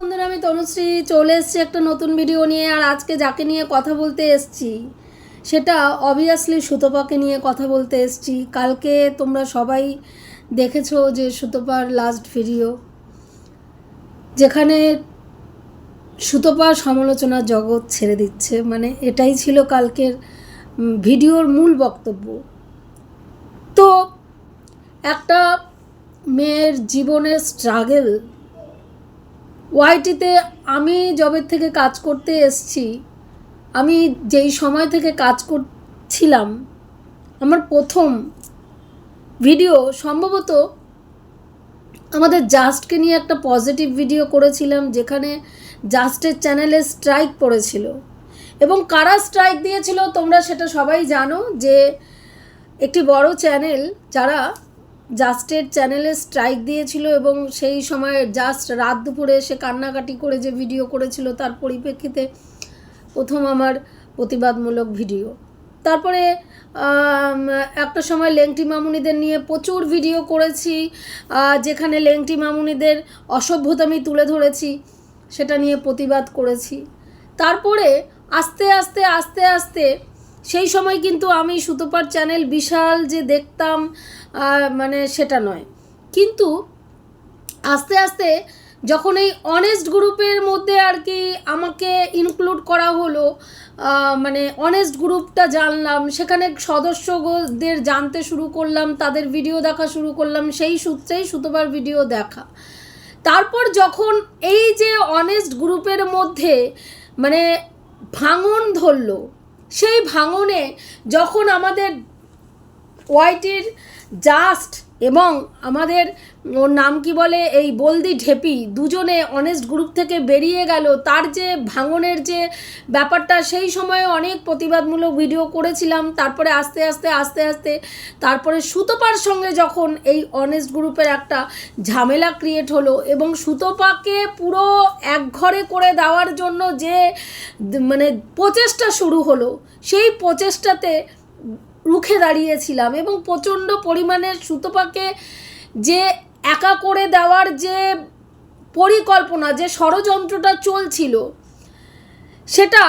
বন্ধুরা, আমি তনুশ্রী চলে এসেছি একটা নতুন ভিডিও নিয়ে, আর আজকে যাকে নিয়ে কথা বলতে এসেছি, সেটা অবভিয়াসলি সুতপাকে নিয়ে কথা বলতে এসেছি। কালকে তোমরা সবাই দেখেছ যে সুতপার লাস্ট ভিডিও যেখানে সুতপার সমালোচনার জগৎ ছেড়ে দিচ্ছে। মানে এটাই ছিল কালকের ভিডিওর মূল বক্তব্য। তো একটা মেয়ের জীবনের স্ট্রাগল ওয়াইটিতে আমি জবের থেকে কাজ করতে এসছি, আমি যেই সময় থেকে কাজ করছিলাম, আমার প্রথম ভিডিও সম্ভবত আমাদের জাস্টকে নিয়ে একটা পজিটিভ ভিডিও করেছিলাম, যেখানে জাস্টের চ্যানেলে স্ট্রাইক পড়েছিল। এবং কারা স্ট্রাইক দিয়েছিল তোমরা সেটা সবাই জানো যে একটি বড় চ্যানেল যারা জাস্টের চ্যানেলে স্ট্রাইক দিয়েছিল এবং সেই সময় জাস্ট রাত দুপুরে সে কান্নাকাটি করে যে ভিডিও করেছিল, তার পরিপ্রেক্ষিতে প্রথম আমার প্রতিবাদমূলক ভিডিও তারপরে একটা সময় লেংটি মামুনিদের নিয়ে প্রচুর ভিডিও করেছি যেখানে লেংটি মামুনিদের অসভ্যতামি তুলে ধরেছি, সেটা নিয়ে প্রতিবাদ করেছি। তারপরে আস্তে আস্তে আস্তে আস্তে সেই সময় কিন্তু আমি সুতোপার চ্যানেল বিশাল যে দেখতাম মানে সেটা নয়। কিন্তু আস্তে আস্তে যখন এই অনেস্ট গ্রুপের মধ্যে আর কি আমাকে ইনক্লুড করা হলো মানে অনেস্ট গ্রুপটা জানলাম, সেখানে সদস্যদের জানতে শুরু করলাম, তাদের ভিডিও দেখা শুরু করলাম, সেই সূত্রেই সুতোবার ভিডিও দেখা। তারপর যখন এই যে অনেস্ট গ্রুপের মধ্যে মানে ভাঙন ধরলো, সেই ভাঙনে যখন আমাদের ওয়াইটির জাস্ট এবং আমাদের ওর নাম কি বলে, এই বলদি ঢেপি দুজনে অনেস্ট গ্রুপ থেকে বেরিয়ে গেল। তার যে ভাঙনের যে ব্যাপারটা, সেই সময়ে অনেক প্রতিবাদমূলক ভিডিও করেছিলাম। তারপরে আস্তে আস্তে আস্তে আস্তে, তারপরে সুতোপার সঙ্গে যখন এই অনেস্ট গ্রুপের একটা ঝামেলা ক্রিয়েট হলো এবং সুতোপাকে পুরো একঘরে করে দেওয়ার জন্য যে মানে প্রচেষ্টা শুরু হলো, সেই প্রচেষ্টাতে রুখে দাঁড়িয়েছিলাম এবং প্রচণ্ড পরিমাণে সুতোপাকে যে একা করে দেওয়ার যে পরিকল্পনা, যে ষড়যন্ত্রটা চলছিল, সেটা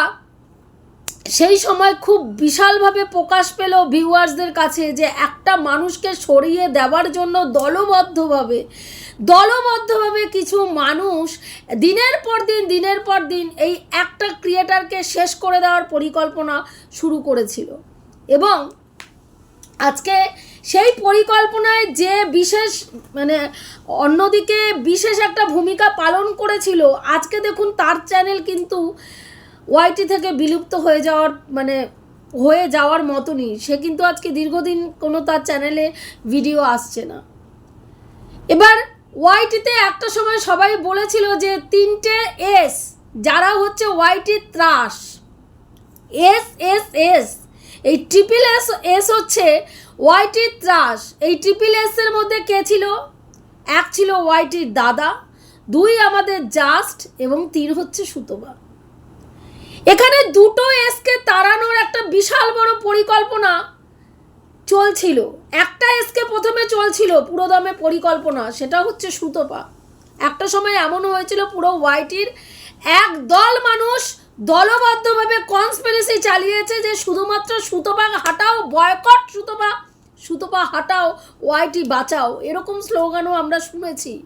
সেই সময় খুব বিশালভাবে প্রকাশ পেল ভিউয়ার্সদের কাছে যে একটা মানুষকে সরিয়ে দেওয়ার জন্য দলবদ্ধভাবে দলবদ্ধভাবে কিছু মানুষ দিনের পর দিন, দিনের পর দিন এই একটা ক্রিয়েটারকে শেষ করে দেওয়ার পরিকল্পনা শুরু করেছিল। এবং আজকে সেই পরিকল্পনায় যে বিশেষ মানে অন্যদিকে বিশেষ একটা ভূমিকা পালন করেছিল, আজকে দেখুন তার চ্যানেল কিন্তু ওয়াইটি থেকে বিলুপ্ত হয়ে যাওয়ার মানে হয়ে যাওয়ার মতনই। সে কিন্তু আজকে দীর্ঘদিন কোনো তার চ্যানেলে ভিডিও আসছে না। এবার ওয়াইটিতে একটা সময় সবাই বলেছিল যে তিনটে এস যারা হচ্ছে ওয়াইটির ত্রাস। এস এস এস এই ট্রিপল এস এস হচ্ছে ওয়াইটির ত্রাস। এই ট্রিপল এস এর মধ্যে কে ছিল? এক ছিল ওয়াইটির দাদা, দুই আমাদের জাস্ট এবং তিন হচ্ছে সুতোবা এখানে দুটো এসকে তাড়ানোর একটা বিশাল বড় পরিকল্পনা চলছিল। একটা এসকে প্রথমে চলছিল পুরোদমে পরিকল্পনা, সেটা হচ্ছে সুতোপা একটা সময় এমনও হয়েছিল পুরো ওয়াইটির একদল মানুষ দলবদ্ধভাবে কনস্পিরেসি চালিয়েছে যে শুধুমাত্র সুতোপা হাটাও বয়কট সুতোপা সুতোপা হাটাও ওয়াইটি বাঁচাও, এরকম স্লোগানও আমরা শুনেছি।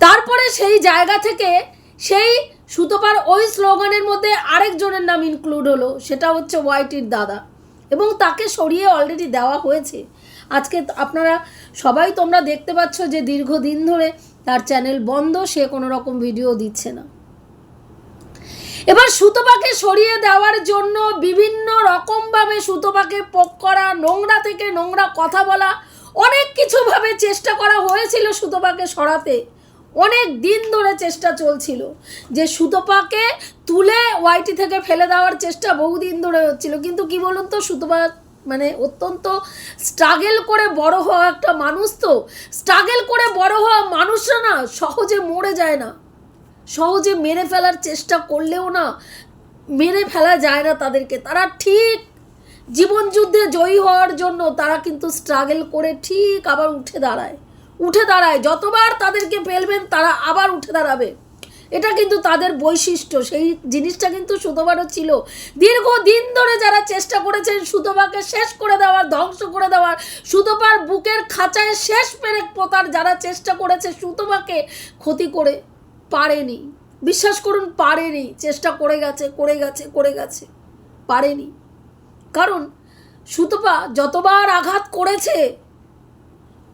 তারপরে সেই জায়গা থেকে সেই সুতোপার ওই স্লোগানের মধ্যে আরেকজনের নাম ইনক্লুড হলো, সেটা হচ্ছে ওয়াইটির দাদা। এবং তাকে সরিয়ে অলরেডি দেওয়া হয়েছে। আজকে আপনারা সবাই তোমরা দেখতে পাচ্ছ যে দীর্ঘদিন ধরে তার চ্যানেল বন্ধ, সে কোনো রকম ভিডিও দিচ্ছে না। এবার সুতোপাকে সরিয়ে দেওয়ার জন্য বিভিন্ন রকমভাবে সুতোপাকে পোক করা, নোংরা থেকে নোংরা কথা বলা, অনেক কিছুভাবে চেষ্টা করা হয়েছিল সুতোপাকে সরাতে। অনেক দিন ধরে চেষ্টা চলছিল। যে সুতোপাকে তুলে ওয়াইটি থেকে ফেলে দেওয়ার চেষ্টা বহুদিন ধরে হচ্ছিল। কিন্তু কি বলুন তো, সুতোপা মানে অত্যন্ত স্ট্রাগেল করে বড় হওয়া একটা মানুষ তো। স্ট্রাগেল করে বড় হওয়া মানুষরা না, সহজে মরে যায় না। সহজে মেরে ফেলার চেষ্টা করলেও না, মেরে ফেলা যায় না তাদেরকে। তারা ঠিক জীবন যুদ্ধে জয়ী হওয়ার জন্য তারা কিন্তু স্ট্রাগল করে ঠিক আবার উঠে দাঁড়ায়। উঠে দাঁড়ায়। যতবার তাদেরকে ফেলবেন, তারা আবার উঠে দাঁড়াবে। এটা কিন্তু তাদের বৈশিষ্ট্য। সেই জিনিসটা কিন্তু সুতোবারও ছিল। দীর্ঘ দিন ধরে যারা চেষ্টা করেছেন সুতোবাকে শেষ করে দেওয়ার, ধ্বংস করে দেওয়ার সুতোবার বুকের খাঁচায় শেষ পেরেক পোতার যারা চেষ্টা করেছে সুতোবাকে ক্ষতি করে পারেনি। বিশ্বাস করুন, পারেনি। চেষ্টা করে গেছে করে গেছে করে গেছে। পারেনি। কারণ সুতপা যতবার আঘাত করেছে,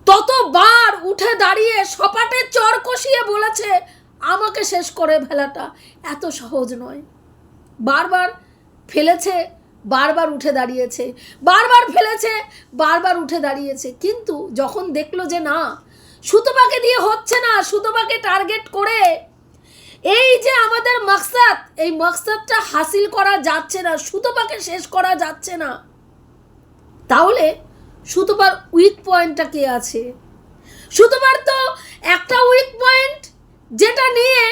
ততবার উঠে দাঁড়িয়ে সপাটে চর কষিয়ে বলেছে, আমাকে শেষ করে ফেলাটা এত সহজ নয়। বারবার ফেলেছে, বারবার উঠে দাঁড়িয়েছে, বারবার ফেলেছে, বারবার উঠে দাঁড়িয়েছে। কিন্তু যখন দেখল যে না সুতপাকে দিয়ে হচ্ছে না, সুতপাকে টার্গেট করে। এই যে আমাদের মাকসাদ, এই মাকসাদটা হাসিল করা যাচ্ছে না, সুতপাকে শেষ করা যাচ্ছে না। তাহলে সুতপার উইক পয়েন্টটা কে আছে? সুতপার তো একটা উইক পয়েন্ট যেটা নিয়ে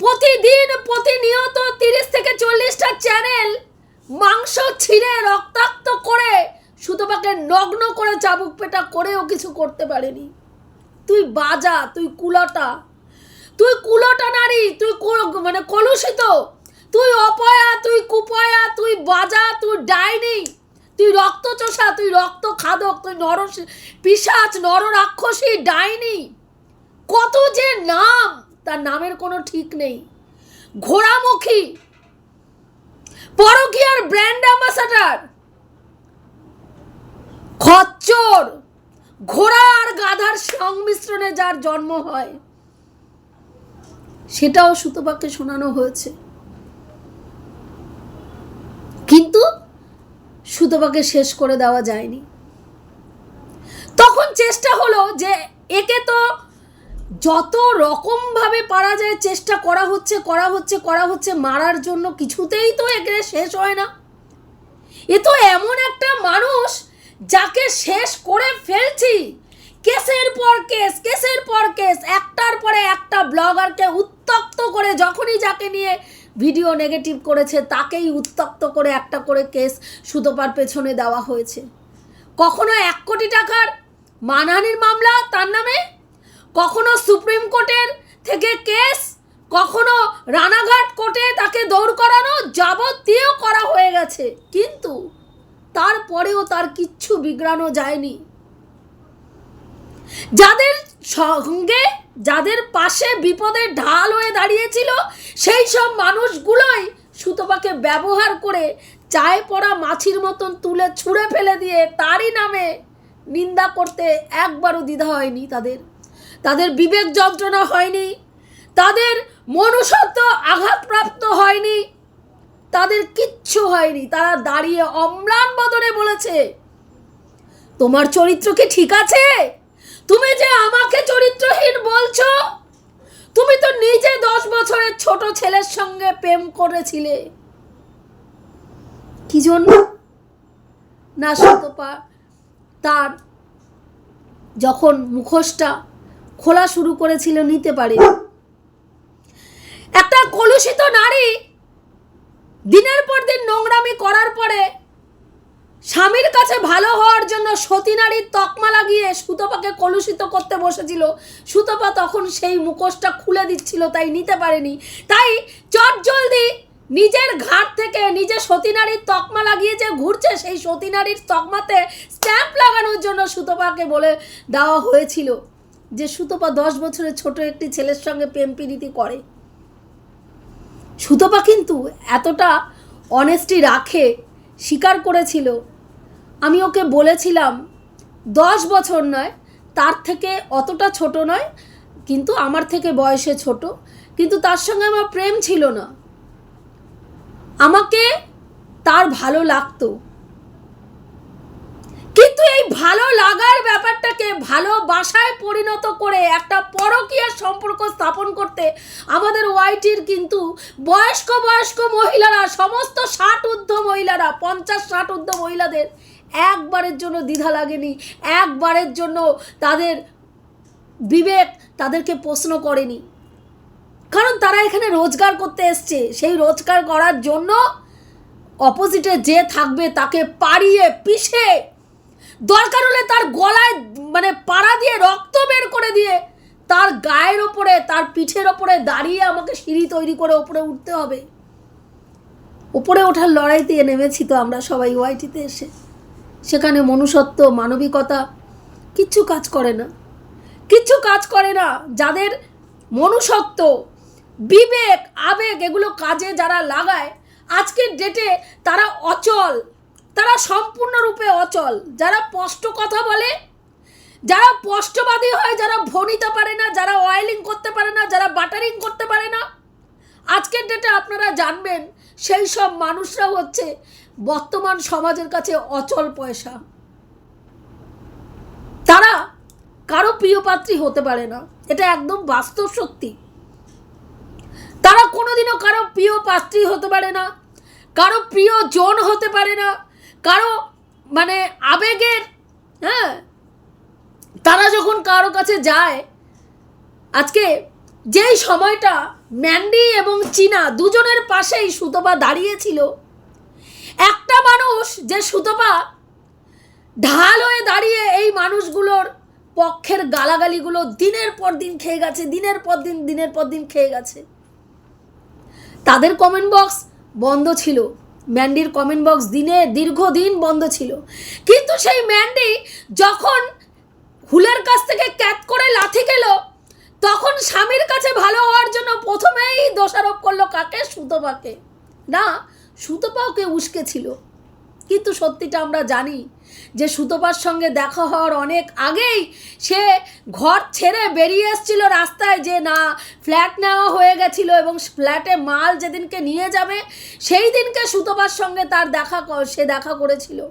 প্রতিদিন প্রতিনিয়ত তিরিশ থেকে চল্লিশটা চ্যানেল মাংস ছিঁড়ে, রক্তাক্ত করে সুতপাকে নগ্ন করে চাবুক পেটা করেও কিছু করতে পারেনি। তুই বাজা, তুই কুলটা। তুই কুলটা নারী, তুই মানে কলুষিত। তুই অপয়া, তুই কুপয়া, তুই বাজা, তুই ডাইনি। তুই রক্ত চোষা তুই রক্ত খাদক তুই নর পিসাচ নর রাক্ষসী ডাইনি। কত যে নাম, তার নামের কোনো ঠিক নেই। ঘোড়ামুখী, পরকীয়ার ব্র্যান্ড অ্যাম্বাসাডার, খচ্চর। ঘোড়া আর গাধার সংমিশ্রণে যার জন্ম হয়, সেটাও সুতপাকে শোনানো হয়েছে। কিন্তু সুতপাকে শেষ করে দেওয়া যায়নি। তখন চেষ্টা হলো যে একে তো যত রকমভাবে পারা যায় চেষ্টা করা হচ্ছে করা হচ্ছে করা হচ্ছে, মারার জন্য কিছুতেই তো একে শেষ হয় না। এ তো এমন একটা মানুষ যাকে শেষ করে ফেলছি। কেসের পর কেস, কেসের পর কেস, একটার পরে একটা ব্লগারকে উত্তপ্ত করে যখনই যাকে নিয়ে ভিডিও নেগেটিভ করেছে, তাকেই উত্তপ্ত করে একটা করে কেস সুতোপার পেছনে দেওয়া হয়েছে। কখনো এক কোটি টাকার মানহানির মামলা তার নামে? কখনো সুপ্রিম কোর্টের থেকে কেস? কখনো রানাঘাট কোর্টে তাকে দৌড় করানো যাবতীয় করা হয়ে গেছে। কিন্তু তারপরেও তার কিচ্ছু বিগড়ানো যায়নি। যাদের সঙ্গে, যাদের পাশে বিপদের ঢাল হয়ে দাঁড়িয়েছিল, সেই সব মানুষগুলোই সুতপাকে ব্যবহার করে চায়ে পড়া মাছির মতন তুলে ছুঁড়ে ফেলে দিয়ে তারই নামে নিন্দা করতে একবারও দ্বিধা হয়নি তাদের। তাদের বিবেক যন্ত্রণা হয়নি, তাদের মনুষ্যত্ব আঘাতপ্রাপ্ত হয়নি তাদের কিচ্ছু হয়নি। তারা দাঁড়িয়ে অম্লান বদনে বলেছে, তোমার চরিত্র কি ঠিক আছে? তুমি যে আমাকে চরিত্রহীন বলছো, তুমি তো নিজে দশ বছরের ছোট ছেলের সঙ্গে প্রেম করেছিলে। কি জন্য? না শতপা তার যখন মুখোশটা খোলা শুরু করেছিল নিতে পারে একটা কলুষিত নারী দিনের পর দিন নোংরামি করার পরে স্বামীর কাছে ভালো হওয়ার জন্য সতী নারীর তকমা লাগিয়ে সুতপাকে কলুষিত করতে বসেছিল। সুতপা তখন সেই মুখোশটা খুলে দিচ্ছিল, তাই নিতে পারেনি। তাই চট জলদি নিজের ঘাট থেকে নিজে সতী নারীর তকমা লাগিয়ে যে ঘুরছে, সেই সতী নারীর তকমাতে স্ট্যাম্প লাগানোর জন্য সুতপাকে বলে দেওয়া হয়েছিল যে, সুতপা দশ বছরের ছোট একটি ছেলের সঙ্গে প্রেম করে। সুতপা কিন্তু এতটা অনেস্টি রাখে, স্বীকার করেছিল। আমি ওকে বলেছিলাম, দশ বছর নয়, তার থেকে অতটা ছোট নয়, কিন্তু আমার থেকে বয়সে ছোট, কিন্তু তার সঙ্গে আমার প্রেম ছিল না। আমাকে তার ভালো লাগতো। কিন্তু এই ভালো লাগার ব্যাপারটাকে ভালোবাসায় পরিণত করে একটা পরকীয়ার সম্পর্ক স্থাপন করতে আমাদের ওয়াইটির কিন্তু বয়স্ক বয়স্ক মহিলারা, সমস্ত ষাট ঊর্ধ্ব মহিলারা, পঞ্চাশ ষাট ঊর্ধ্ব মহিলাদের একবারের জন্য দ্বিধা লাগেনি, একবারের জন্য তাদের বিবেক তাদেরকে প্রশ্ন করেনি। কারণ তারা এখানে রোজগার করতে এসছে। সেই রোজগার করার জন্য অপোজিটে যে থাকবে তাকে পাড়িয়ে পিষে দরকার হলে তার গলায় মানে পাড়া দিয়ে রক্ত বের করে দিয়ে তার গায়ের ওপরে, তার পিঠের ওপরে দাঁড়িয়ে আমাকে সিঁড়ি তৈরি করে ওপরে উঠতে হবে। ওপরে ওঠার লড়াই দিয়ে নেমেছি তো আমরা সবাই ওয়াইটিতে এসে। সেখানে মনুষ্যত্ব, মানবিকতা কিচ্ছু কাজ করে না। কিচ্ছু কাজ করে না। যাদের মনুষ্যত্ব, বিবেক, আবেগ, এগুলো কাজে যারা লাগায়, আজকের ডেটে তারা অচল। তারা সম্পূর্ণরূপে অচল। যারা স্পষ্ট কথা বলে, যারা স্পষ্টবাদী হয়, যারা ভনিতে পারে না, যারা অয়েলিং করতে পারে না, যারা বাটারিং করতে পারে না। আজকের ডেটে আপনারা জানবেন, সেই সব মানুষরা হচ্ছে বর্তমান সমাজের কাছে অচল পয়সা। তারা কারও প্রিয় পাত্রী হতে পারে না, এটা একদম বাস্তব সত্যি। তারা কোনোদিনও কারও প্রিয় পাত্রী হতে পারে না, কারও প্রিয় জন হতে পারে না কারও মানে আবেগের হ্যাঁ তারা যখন কারও কাছে যায়, আজকে যেই সময়টা ম্যান্ডি এবং চীনা দুজনের পাশেই সুতপা দাঁড়িয়েছিল, একটা মানুষ যে সুতপা ঢাল হয়ে দাঁড়িয়ে এই মানুষগুলোর পক্ষের গালাগালিগুলো দিনের পর দিন খেয়ে গেছে, দিনের পর দিন, দিনের পর দিন খেয়ে গেছে। তাদের কমেন্ট বক্স বন্ধ ছিল। ম্যান্ডির কমেন্ট বক্স দিনে দীর্ঘদিন বন্ধ ছিল। কিন্তু সেই ম্যান্ডি যখন হুলের কাছ থেকে ক্যাত করে লাথি গেল, তখন স্বামীর কাছে ভালো হওয়ার জন্য প্রথমেই দোষারোপ করল কাকে? সুতপাকে। না সুতপাওকে উস্কে ছিল। কিন্তু সত্যিটা আমরা জানি যে সুতপার সঙ্গে দেখা হওয়ার অনেক আগেই সে ঘর ছেড়ে বেরিয়ে এসেছিল রাস্তায় যে না ফ্ল্যাট নেওয়া হয়ে গেছিল এবং ফ্ল্যাটে মাল যেদিনকে নিয়ে যাবে, সেই দিনকে সুতপার সঙ্গে তার দেখা সে দেখা করেছিল।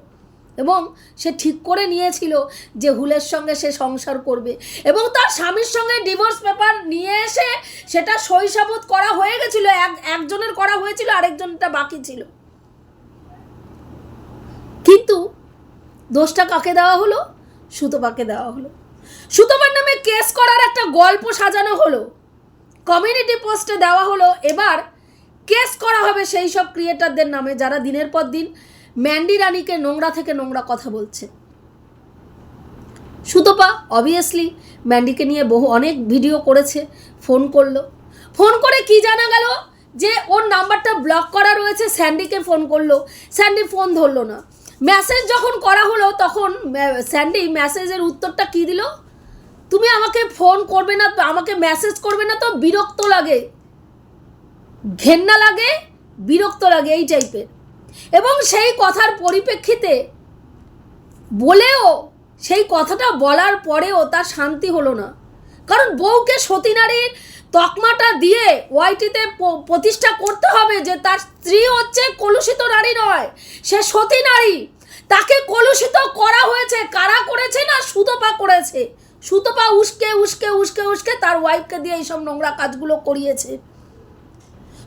এবং সে ঠিক করে নিয়েছিল যে হুলের সঙ্গে সে সংসার করবে। এবং তার স্বামীর সঙ্গে ডিভোর্স পেপার নিয়ে এসে সেটা শৈশবোধ করা হয়ে গেছিল, এক, একজনের করা হয়েছিল, আরেকজনটা বাকি ছিল। কিন্তু দোষটা কাকে দেওয়া হলো? সুতপাকে দেওয়া হলো। সুতপার নামে কেস করার একটা গল্প সাজানো হলো। কমিউনিটি পোস্টে দেওয়া হলো, এবার কেস করা হবে সেই সব ক্রিয়েটারদের নামে যারা দিনের পর দিন ম্যান্ডি রানীকে নোংরা থেকে নোংরা কথা বলছে। সুতপা অবভিয়াসলি ম্যান্ডিকে নিয়ে বহু অনেক ভিডিও করেছে, ফোন করল। ফোন করে কি জানা গেল? যে ওর নাম্বারটা ব্লক করা রয়েছে, স্যান্ডিকে ফোন করল। স্যান্ডি ফোন ধরলো না। মেসেজ যখন করা হলো, তখন স্যান্ডি মেসেজের উত্তরটা কি দিল? তুমি আমাকে ফোন করবে না, আমাকে মেসেজ করবে না তো বিরক্ত লাগে। ঘেন্না লাগে, বিরক্ত লাগে, এই টাইপের এবং সেই কথার পরিপ্রেক্ষিতে বলেও, সেই কথাটা বলার পরেও তার শান্তি হলো না। কারণ বউকে সতী নারীর তকমাটা দিয়ে ওয়াইটিতে প্রতিষ্ঠা করতে হবে যে তার স্ত্রী হচ্ছে কলুষিত নারী নয়, সে সতী নারী। তাকে কলুষিত করা হয়েছে, কারা করেছে না সুতপা করেছে? সুতপা উস্কে উস্কে উস্কে উস্কে তার ওয়াইফকে দিয়ে এইসব নোংরা কাজগুলো করিয়েছে।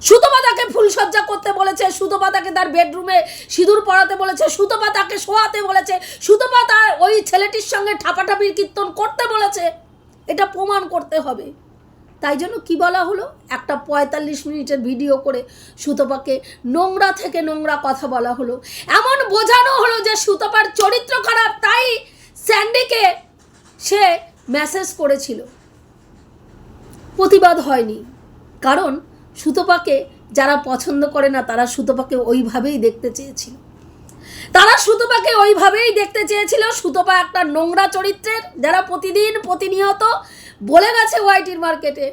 সুতপা তাকে ফুলসজ্জা করতে বলেছে, সুতপা তাকে তার বেডরুমে সিঁদুর পরাতে বলেছে, সুতপা তাকে শোয়াতে বলেছে, সুতপা তার ওই ছেলেটির সঙ্গে ঠাপাঠাপির কীর্তন করতে বলেছে। এটা প্রমাণ করতে হবে। তাই জন্য কি বলা হলো? একটা পঁয়তাল্লিশ মিনিটের ভিডিও করে সুতপাকে নোংরা থেকে নোংরা কথা বলা হলো। এমন বোঝানো হলো যে সুতপার চরিত্র খারাপ, তাই স্যান্ডিকে সে মেসেজ করেছিল। প্রতিবাদ হয়নি। কারণ সুতপাকে যারা পছন্দ করে না, তারা সুতপাকে ওইভাবেই দেখতে চেয়েছিল। তারা সুতপাকে ওইভাবেই দেখতে চেয়েছিল। সুতপা একটা নোংরা চরিত্রের, যারা প্রতিদিন প্রতিনিয়ত বলে গেছে ওয়াইটির মার্কেটে।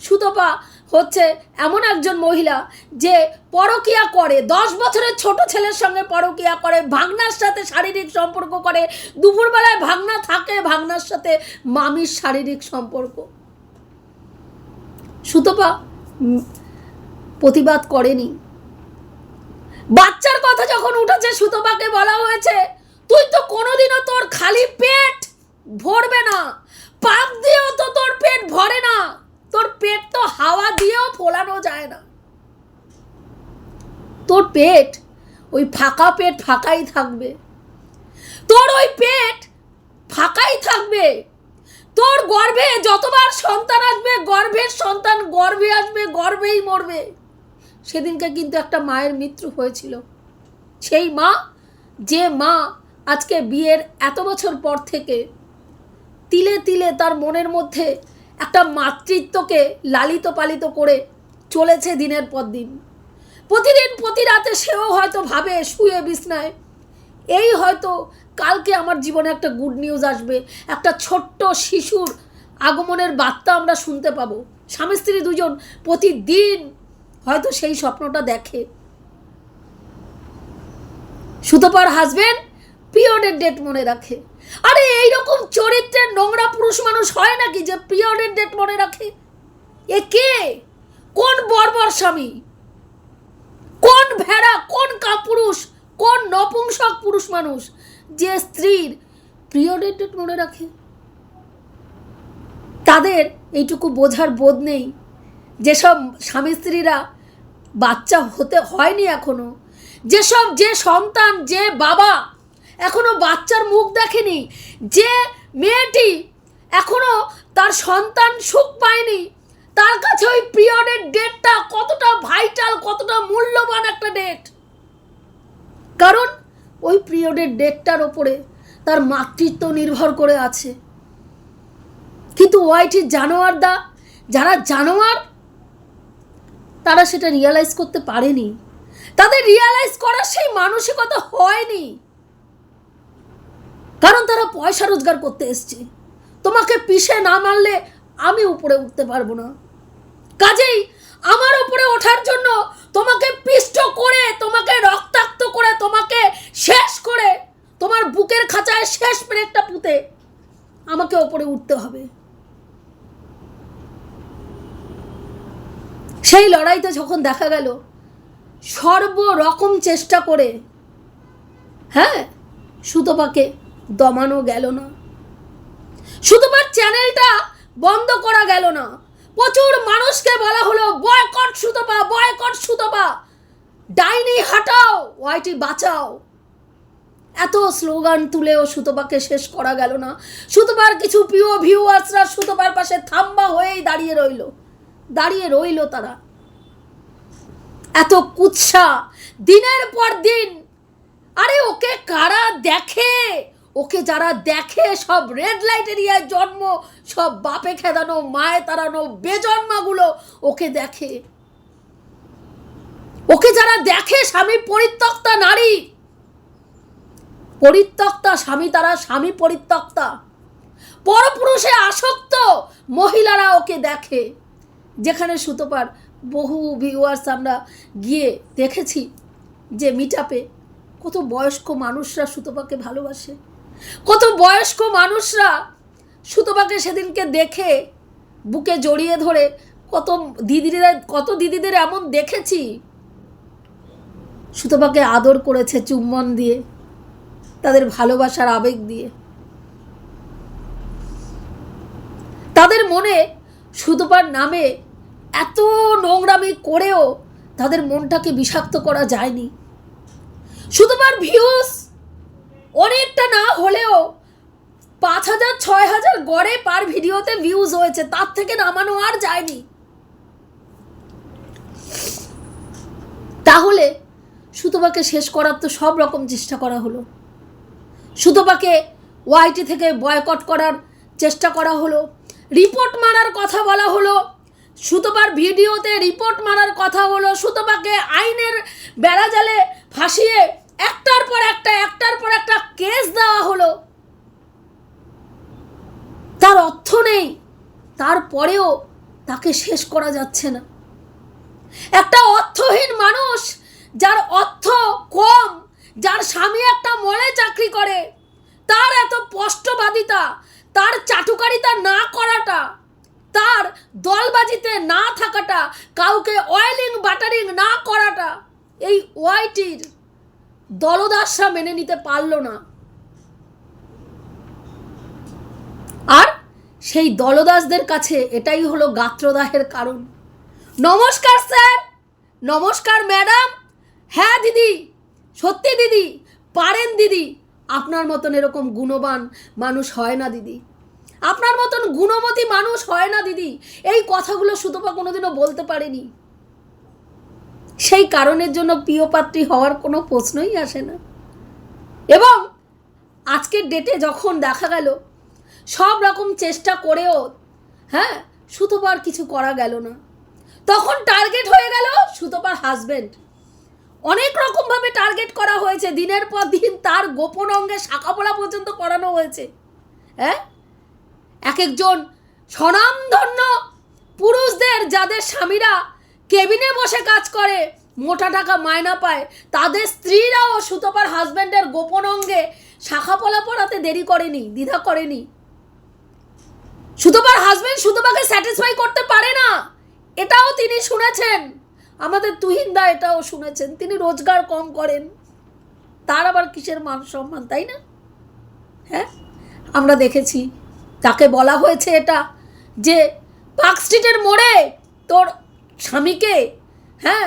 সুতপা হচ্ছে এমন একজন মহিলা যে পরকিয়া করে, দশ বছরের ছোট ছেলের সঙ্গে পরকিয়া করে, ভাগনার সাথে শারীরিক সম্পর্ক করে, দুপুরবেলায় ভাগনা থাকে, ভাগনার সাথে মামির শারীরিক সম্পর্ক। সুতপা প্রতিবাদ করেনি। বাচ্চার কথা যখন উঠেছে, সুতপাকে বলা হয়েছে, তুই তো কোনোদিনও তোর খালি পেট ভরবে না। পাপ দিয়েও তো তোর পেট ভরে না। তোর পেট তো হাওয়া দিয়েও ফোলানো যায় না। তোর পেট, ওই ফাঁকা পেট ফাঁকাই থাকবে। তোর ওই পেট ফাঁকাই থাকবে। তোর গর্ভে যতবার সন্তান আসবে, গর্ভের সন্তান গর্ভে আসবে, গর্ভেই মরবে। সেদিনকে কিন্তু একটা মায়ের মৃত্যু হয়েছিল। সেই মা, যে মা আজকে বিয়ের এত বছর পর থেকে তিলে তিলে তার মনের মধ্যে একটা মাতৃত্বকে লালিত পালিত করে চলেছে দিনের পর দিন। প্রতিদিন, প্রতি রাতে সেও হয়তো ভাবে, শুয়ে বিছনায়, এই হয়তো কালকে আমার জীবনে একটা গুড নিউজ আসবে। একটা ছোট্ট শিশুর আগমনের বার্তা আমরা শুনতে পাবো। স্বামী, স্ত্রী দুজন প্রতিদিন হয়তো সেই স্বপ্নটা দেখে। সুতোপার হাজবেন্ড পিরিয়ডের ডেট মনে রাখে। আরে, এইরকম চরিত্রের নোংরা পুরুষ মানুষ হয় নাকি যে পিরিয়ডের ডেট মনে রাখে? এ কে? কোন বর্বর স্বামী? কোন ভেড়া, কোন কাপুরুষ, কোন নপুংসক পুরুষ মানুষ যে স্ত্রীর পিরিয়ডের ডেট মনে রাখে? তাদের এইটুকু বোঝার বোধ নেই। যেসব স্বামী স্ত্রীরা বাচ্চা হতে হয়নি এখনও, যেসব যে সন্তান, যে বাবা এখনও বাচ্চার মুখ দেখেনি। যে মেয়েটি এখনও তার সন্তান সুখ পায়নি, তার কাছে ওই পিরিয়ডের ডেটটা কতটা ভাইটাল কতটা মূল্যবান একটা ডেট কারণ ওই পিরিয়ডের ডেটটার ওপরে তার মাতৃত্ব নির্ভর করে আছে। কিন্তু ওয়াইটি জানোয়ারদা যারা জানোয়ার, তারা সেটা রিয়ালাইজ করতে পারেনি। তাদের রিয়ালাইজ করার সেই মানসিকতা হয়নি। কারণ তারা পয়সা রোজগার করতে এসছে। তোমাকে পিষে না মারলে আমি উপরে উঠতে পারব না। কাজেই আমার উপরে ওঠার জন্য তোমাকে পিষ্ট করে, তোমাকে রক্তাক্ত করে, তোমাকে শেষ করে, তোমার বুকের খাঁচায় শেষ ব্রেকটা পুঁতে আমাকে ওপরে উঠতে হবে। সেই লড়াইতে যখন দেখা গেল, সর্বরকম চেষ্টা করে হ্যাঁ সুতপাকে দমানো গেল না। সুতপার চ্যানেলটা বন্ধ করা গেল না। প্রচুর মানুষকে বলা হলো বয়কট সুতপা বয়কট সুতপা। ডাইনি হাটাও, ওয়াইটি বাঁচাও। এত স্লোগান তুলেও সুতপাকে শেষ করা গেল না। সুতপার কিছু প্রিয় ভিউয়ার্সরা সুতপার পাশে থাম্বা হয়েই দাঁড়িয়ে রইল। দাঁড়িয়ে রইল তারা। এত কুৎসা, দিনের পর দিন। আরে ওকে কারা দেখে? ওকে যারা দেখে সব রেড লাইট এরিয়ায় জন্ম, সব বাপে খেদানো, মায়ে তাড়ানো, বেজন্মাগুলো ওকে দেখে। ওকে যারা দেখে স্বামী পরিত্যক্তা নারী, পরিত্যক্তা স্বামী তারা স্বামী পরিত্যক্তা। পরপুরুষে আসক্ত মহিলারা ওকে দেখে। যেখানে সুতোপার বহু ভিউয়ার্স আমরা গিয়ে দেখেছি যে মিটাপে কত বয়স্ক মানুষরা সুতোপাকে ভালোবাসে। কত বয়স্ক মানুষরা সুতোপাকে সেদিনকে দেখে বুকে জড়িয়ে ধরে, কত দিদিরা, কত দিদিদের এমন দেখেছি। সুতোপাকে আদর করেছে চুম্বন দিয়ে, তাদের ভালোবাসার আবেগ দিয়ে। তাদের মনে সুতোপার নামে এত নোংরামি করেও তাদের মনটাকে বিষাক্ত করা যায়নি। সুতোপার ভিউজ অনেকটা না হলেও পাঁচ হাজার, ছয় হাজার গড়ে পার ভিডিওতে ভিউজ হয়েছে। তার থেকে নামানো আর যায়নি। তাহলে সুতোপাকে শেষ করার তো সব রকম চেষ্টা করা হলো। সুতোপাকে ওয়াইটি থেকে বয়কট করার চেষ্টা করা হলো। রিপোর্ট মারার কথা বলা হলো। সুতোপার ভিডিওতে রিপোর্ট মারার কথা হলো। সুতোপাকে আইনের বেড়াজালে ফাঁসিয়ে একটার পর একটা, একটার পর একটা কেস দেওয়া হলো। তার অর্থ নেই, তারপরেও তাকে শেষ করা যাচ্ছে না। একটা অর্থহীন মানুষ, যার অর্থ কম, যার স্বামী একটা মলে চাকরি করে, তার এত স্পষ্টবাদিতা, তার চাটুকারিতা না করাটা, তার দলবাজিতে না থাকাটা, কাউকে অয়েলিং বাটারিং না করাটা, এই ওয়াইটির দলদাসরা মেনে নিতে পারল না। আর সেই দলদাসদের কাছে এটাই হলো গাত্রদাহের কারণ। নমস্কার স্যার, নমস্কার ম্যাডাম। হ্যাঁ দিদি, সত্যি দিদি, পারেন দিদি। আপনার মতন এরকম গুণবান মানুষ হয় না দিদি। আপনার মতন গুণবতী মানুষ হয় না দিদি। এই কথাগুলো সুতপা কোনোদিনও বলতে পারেনি। সেই কারণের জন্য প্রিয় পাত্রী হওয়ার কোনো প্রশ্নই আসে না। এবং আজকের ডেটে যখন দেখা গেল, সব রকম চেষ্টা করেও হ্যাঁ সুতোপার কিছু করা গেল না। তখন টার্গেট হয়ে গেল সুতোপার হাজবেন্ড অনেক রকমভাবে টার্গেট করা হয়েছে। দিনের পর দিন তার গোপন অঙ্গে শাখাপলা পর্যন্ত করানো হয়েছে। হ্যাঁ? এক একজন স্বনামধন্য পুরুষদের, যাদের স্বামীরা কেবিনে বসে কাজ করে, মোটা টাকা মায়না পায়। তাদের স্ত্রীরাও সুতপার হাজব্যান্ডের গোপন অঙ্গে শাখা পলা পড়াতে দেরি করেনি, দ্বিধা করেনি। সুতপার হাজব্যান্ড সুতপাকে স্যাটিসফাই করতে পারে না। এটাও তিনি শুনেছেন। আমাদের তুহিনদা এটাও শুনেছেন। তিনি রোজগার কম করেন। তার আবার কিসের মান সম্মান, তাই না? হ্যাঁ? আমরা দেখেছি। তাকে বলা হয়েছে এটা, যে পার্ক স্ট্রিটের মোড়ে তোর স্বামীকে হ্যাঁ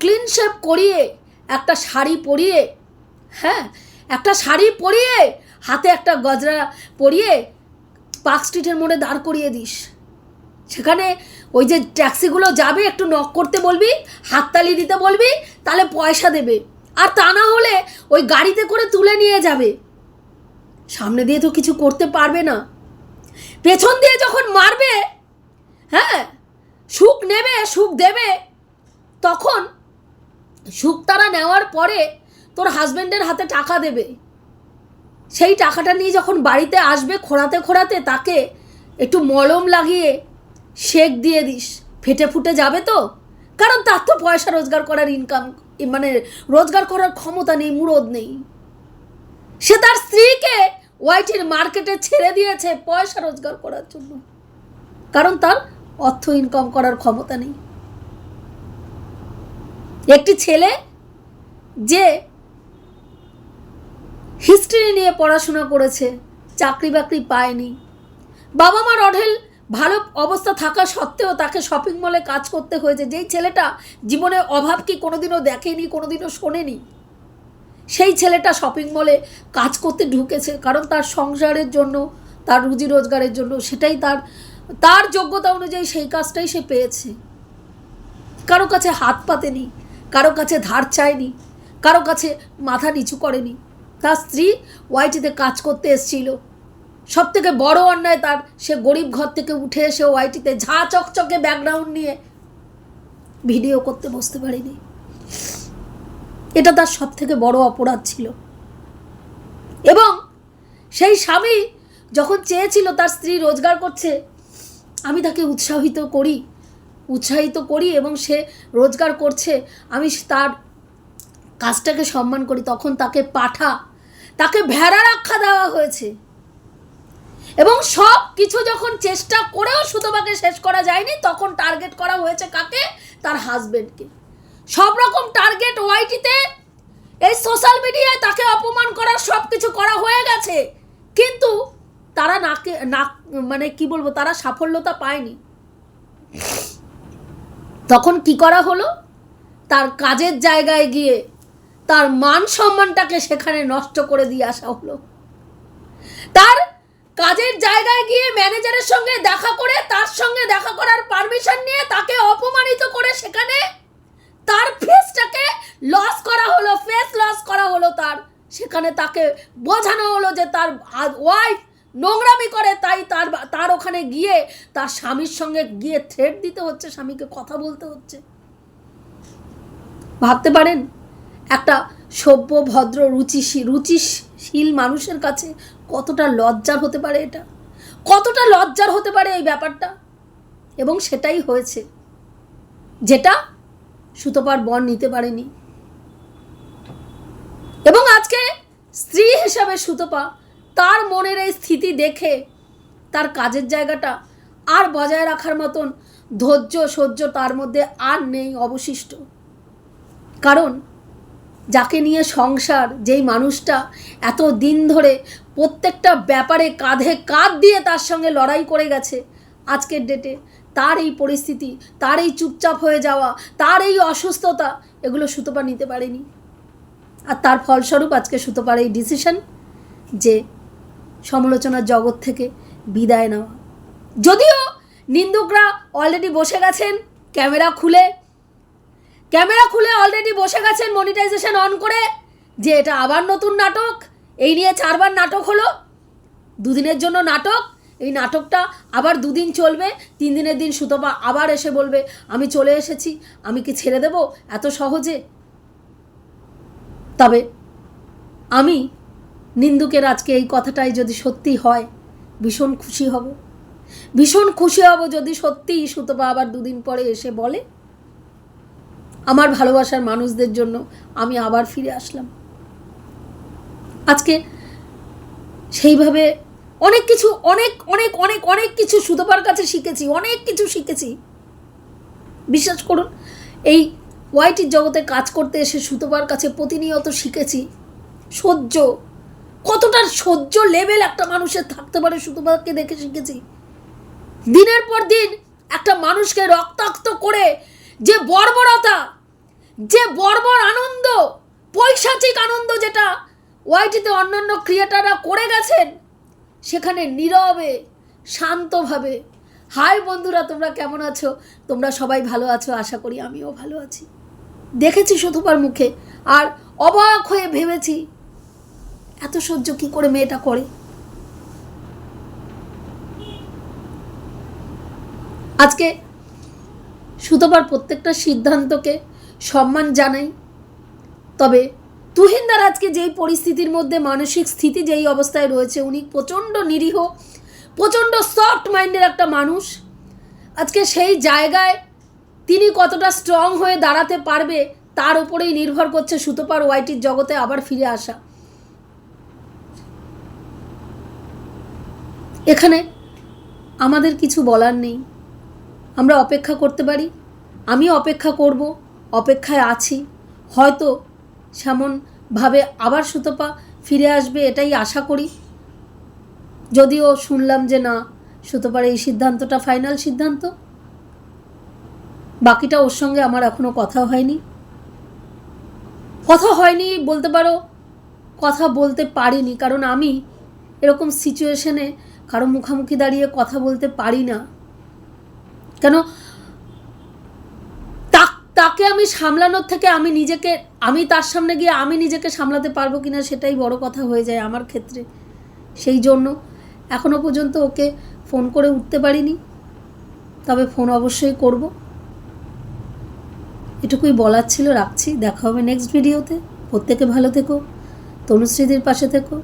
ক্লিন শেপ করিয়ে একটা শাড়ি পরিয়ে হ্যাঁ একটা শাড়ি পরিয়ে হাতে একটা গজরা পরিয়ে পার্ক স্ট্রিটের মোড়ে দাঁড় করিয়ে দিস। সেখানে ওই যে ট্যাক্সিগুলো যাবে, একটু নক করতে বলবি, হাততালি দিতে বলবি, তাহলে পয়সা দেবে। আর তা না হলে ওই গাড়িতে করে তুলে নিয়ে যাবে। সামনে দিয়ে তো কিছু করতে পারবে না। পেছন দিয়ে যখন মারবে হ্যাঁ সুখ নেবে, সুখ দেবে। তখন সুখ তারা নেওয়ার পরে তোর হাজব্যান্ডের হাতে টাকা দেবে। সেই টাকাটা নিয়ে যখন বাড়িতে আসবে খোঁড়াতে খোঁড়াতে তাকে একটু মলম লাগিয়ে শেক দিয়ে দিস। ফেটে ফুটে যাবে তো? কারণ তার তো পয়সা রোজগার করার ইনকাম মানে রোজগার করার ক্ষমতা নেই, মুরদ নেই। সে তার স্ত্রীকে ওয়াইটির মার্কেটে ছেড়ে দিয়েছে পয়সা রোজগার করার জন্য। কারণ তার অর্থ ইনকাম করার ক্ষমতা নেই। একটি ছেলে যে হিস্ট্রি নিয়ে পড়াশোনা করেছে, চাকরি বাকরি পায়নি। বাবা মার অঢেল ভালো অবস্থা থাকা সত্ত্বেও তাকে শপিং মলে কাজ করতে হয়েছে। যেই ছেলেটা জীবনে অভাব কি কোনোদিনও দেখেনি, কোনোদিনও শোনেনি, সেই ছেলেটা শপিং মলে কাজ করতে ঢুকেছে। কারণ তার সংসারের জন্য, তার রুজি রোজগারের জন্য, সেটাই তার তার যোগ্যতা অনুযায়ী সেই কাজটাই সে পেয়েছে। কারও কাছে হাত পাতেনি, কারও কাছে ধার চায়নি, কারও কাছে মাথা নিচু করেনি। তার স্ত্রী ওয়াইটিতে কাজ করতে এসেছিল। সব থেকে বড় অন্যায় তার, সে গরিব ঘর থেকে উঠে এসে ওয়াইটিতে ঝা চকচকে ব্যাকগ্রাউন্ড নিয়ে ভিডিও করতে বসতে পারেনি। এটা তার সব থেকে বড় অপরাধ ছিল। এবং সেই স্বামী যখন চেয়েছিল তার স্ত্রী রোজগার করছে আমি তাকে উৎসাহিত করি উৎসাহিত করি এবং সে রোজগার করছে। আমি তার কাজটাকে সম্মান করি। তখন তাকে পাঠা, তাকে ভেড়া রাখা দেওয়া হয়েছে। এবং সব কিছু যখন চেষ্টা করেও সুতোবাকে শেষ করা যায়নি, তখন টার্গেট করা হয়েছে কাকে? তার হাজবেন্ডকে সব রকম টার্গেট ওয়াইটিতে এই সোশ্যাল মিডিয়ায় তাকে অপমান করার সব কিছু করা হয়ে গেছে। কিন্তু তারা নাকে না মানে কি বলব, তারা সাফল্যতা পায়নি। তখন কি করা হলো? তার কাজের জায়গায় গিয়ে তার মান সম্মানটাকে সেখানে নষ্ট করে দিয়ে আসা হলো। তার কাজের জায়গায় গিয়ে ম্যানেজারের সঙ্গে দেখা করে, তার সঙ্গে দেখা করার পারমিশন নিয়ে তাকে অপমানিত করে সেখানে তার ফেসটাকে লস করা হলো ফেস লস করা হলো তার। সেখানে তাকে বোঝানো হলো যে তার ওয়াইফ নোংরামি করে, তাই তার তার ওখানে গিয়ে তার স্বামীর সঙ্গে গিয়ে থ্রেট দিতে হচ্ছে, স্বামীকে কথা বলতে হচ্ছে। ভাবতে পারেন, একটা সভ্য, ভদ্র রুচিশীল রুচিশীল মানুষের কাছে কতটা লজ্জার হতে পারে এটা? কতটা লজ্জার হতে পারে এই ব্যাপারটা? এবং সেটাই হয়েছে। যেটা সুতপার বন নিতে পারেনি। এবং আজকে স্ত্রী হিসাবে সুতপা তার মনের এই স্থিতি দেখে তার কাজের জায়গাটা আর বজায় রাখার মতন ধৈর্য, সহ্য তার মধ্যে আর নেই অবশিষ্ট। কারণ যাকে নিয়ে সংসার, যেই মানুষটা এত দিন ধরে প্রত্যেকটা ব্যাপারে কাঁধে কাঁধ দিয়ে তার সঙ্গে লড়াই করে গেছে, আজকের ডেটে তার এই পরিস্থিতি, তার এই চুপচাপ হয়ে যাওয়া, তার এই অসুস্থতা, এগুলো সুতপা নিতে পারেনি। আর তার ফলস্বরূপ আজকে সুতপার এই ডিসিশন যে সমালোচনার জগৎ থেকে বিদায় নেওয়া। যদিও নিন্দুকরা অলরেডি বসে গেছেন, ক্যামেরা খুলে ক্যামেরা খুলে অলরেডি বসে গেছেন মনিটাইজেশন অন করে, যে এটা আবার নতুন নাটক, এই নিয়ে চারবার নাটক হলো, দুদিনের জন্য নাটক, এই নাটকটা আবার দুদিন চলবে তিন দিনের দিন সুতপা আবার এসে বলবে, আমি চলে এসেছি, আমি কি ছেড়ে দেব এত সহজে? তবে আমি নিন্দুকের আজকে এই কথাটাই যদি সত্যি হয়, ভীষণ খুশি হব। ভীষণ খুশি হব যদি সত্যিই সুতপা আবার দুদিন পরে এসে বলে, আমার ভালোবাসার মানুষদের জন্য আমি আবার ফিরে আসলাম। আজকে সেইভাবে অনেক কিছু, অনেক অনেক অনেক অনেক কিছু সুতপার কাছে শিখেছি, অনেক কিছু শিখেছি। বিশ্বাস করুন, এই ওয়াইটির জগতে কাজ করতে এসে সুতপার কাছে প্রতিনিয়ত শিখেছি, সহ্য কতটা সহ্য লেভেল একটা মানুষের থাকতে পারে সুতপাকে দেখে শিখেছি? দিনের পর দিন একটা মানুষকে রক্তাক্ত করে যে বর্বরতা, যে বর্বর আনন্দ, পৈশাচিক আনন্দ যেটা ওয়াইটিতে অন্যান্য ক্রিয়েটাররা করে গেছেন, সেখানে নীরবে, শান্তভাবে, হাই বন্ধুরা, তোমরা কেমন আছো? তোমরা সবাই ভালো আছো? আশা করি আমিও ভালো আছি। দেখেছি শুধুবার মুখে, আর অবাক হয়ে ভেবেছি এত সহ্য কি করে মেয়েটা করে? আজকে সুতোবার প্রত্যেকটা সিদ্ধান্তকে সম্মান জানাই। তবে তুহিনদার আজকে যেই পরিস্থিতির মধ্যে, মানসিক স্থিতি যেই অবস্থায় রয়েছে, উনি প্রচণ্ড নিরীহ, প্রচণ্ড সফট মাইন্ডের একটা মানুষ। আজকে সেই জায়গায় তিনি কতটা স্ট্রং হয়ে দাঁড়াতে পারবে, তার উপরেই নির্ভর করছে সুতোপার ওয়াইটির জগতে আবার ফিরে আসা। এখানে আমাদের কিছু বলার নেই। আমরা অপেক্ষা করতে পারি। আমি অপেক্ষা করব, অপেক্ষায় আছি। হয়তো সেমনভাবে আবার সুতপা ফিরে আসবে এটাই আশা করি। যদিও শুনলাম যে না, সুতপার এই সিদ্ধান্তটা ফাইনাল সিদ্ধান্ত। বাকিটা ওর সঙ্গে আমার এখনও কথা হয়নি। কথা হয়নি বলতে পারো, কথা বলতে পারিনি, কারণ আমি এরকম সিচুয়েশনে কারও মুখামুখি দাঁড়িয়ে কথা বলতে পারি না। কেন? তাকে আমি সামলানোর থেকে আমি নিজেকে, আমি তার সামনে গিয়ে আমি নিজেকে সামলাতে পারব কিনা সেটাই বড় কথা হয়ে যায় আমার ক্ষেত্রে। সেই জন্য এখনও পর্যন্ত ওকে ফোন করে উঠতে পারিনি। তবে ফোন অবশ্যই করব। এটুকুই বলার ছিল, রাখছি। দেখা হবে নেক্সট ভিডিওতে প্রত্যেকে ভালো থেকো। তনুশ্রীদের পাশে থেকো।